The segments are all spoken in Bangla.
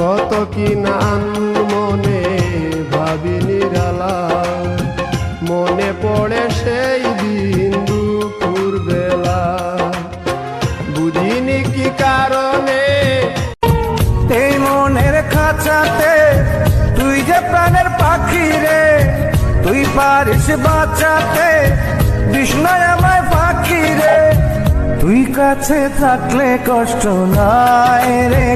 কত কি নান মনে ভাবি নিরালা। মনে পড়ে সেই দিন দুপুর বেলা বুঝিনি কি কারণে? এই মনের খাঁচাতে তুই যে প্রাণের পাখি রে, তুই পারিস বাঁচাতে বিষ্ণয় আমায় পাখি রে। তুই কাছে থাকলে কষ্ট নাই রে।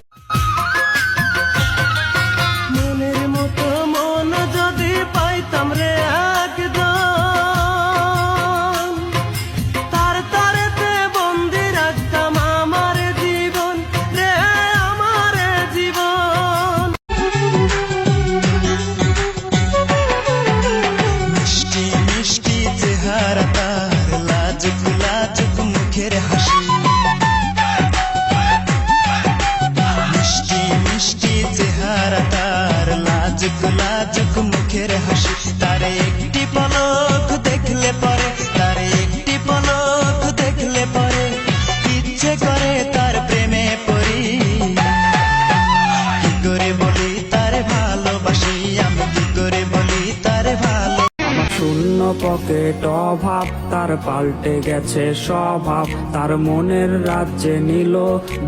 পকেট অভাব, তার পাল্টে গেছে স্বভাব। তার মনের রাজ্যে নিল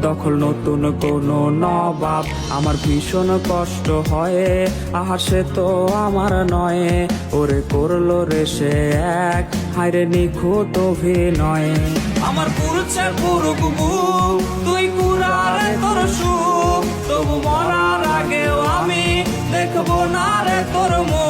দখল নতুন কোনো নবাব। আমার ভীষণ কষ্ট হয়, আহা, সে তো আমার নয়। ওরে করল রে সে এক, হায়রে নিখুঁত অভিনয়। আমার পুরুষে পুরুক তুই কুড়ালে তোর সুখ। তবু মরার আগেও আমি দেখব না রে তোর মুখ।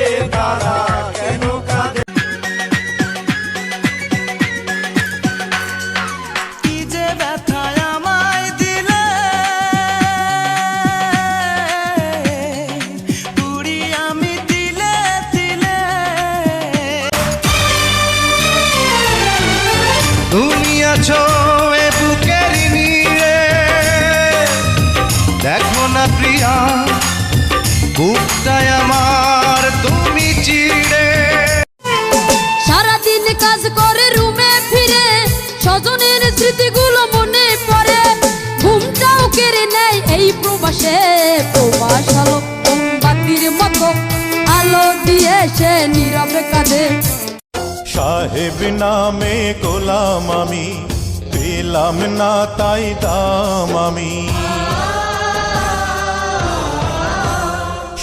প্রবাসে প্রবাস আলো বাতির মতো। আলো দিয়ে সে নীরবে কাঁদে সাহেব নামে গোলাম আমি, পেলাম না তাই দাম আমি।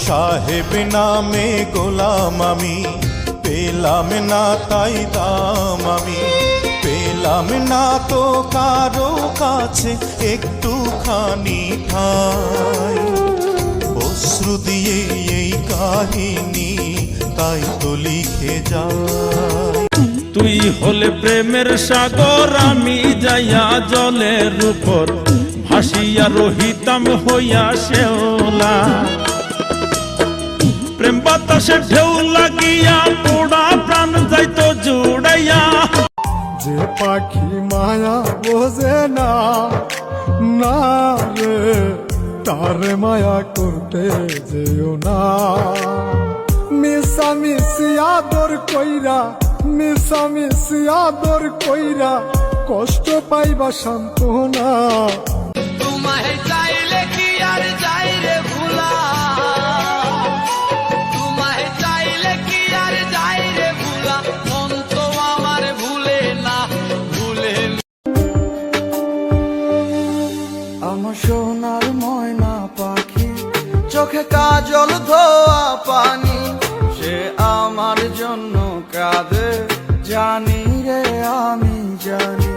সাহেব নামে গোলাম আমি, পেলাম না তাই দাম আমি। পেলাম না তো কারও কাছে একটুখানি ঠাই। অশ্রু দিয়ে এই কাহিনী তাই তো লিখে যায়। তুই হলে প্রেমের সাগর, আমি যাইয়া জলের উপর। ভাসিয়া রহিতাম হইয়া শেওলা। প্রেম বাতাসে ঢেউ লাগিয়া যে পাখি মায়া বোঝে না না রে, তার মায়া করতে যেও না। মিশা মিশি আদর কইরা মিশা মিশি আদর কইরা, কষ্ট পাইবা সান্ত্বনা। তোমায় জন্য কাঁদে। জানি রে, আমি জানি।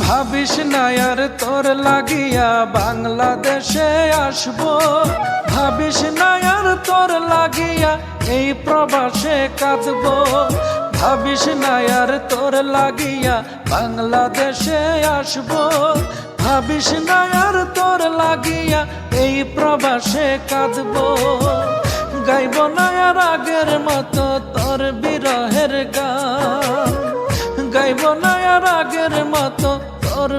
ভাবিস না আর তোর লাগিয়া বাংলাদেশে আসব। ভাবিস না আর তোর লাগিয়া এই প্রবাসে কাঁদবো। ভাবিস না আর তোর লাগিয়া বাংলাদেশে আসব। ভাবিস না আর তোর লাগিয়া এই প্রবাসে কাঁদবো। গাইব না রাগের মতো তোর বিরহের গান। গাইব না রাগের মতো তোর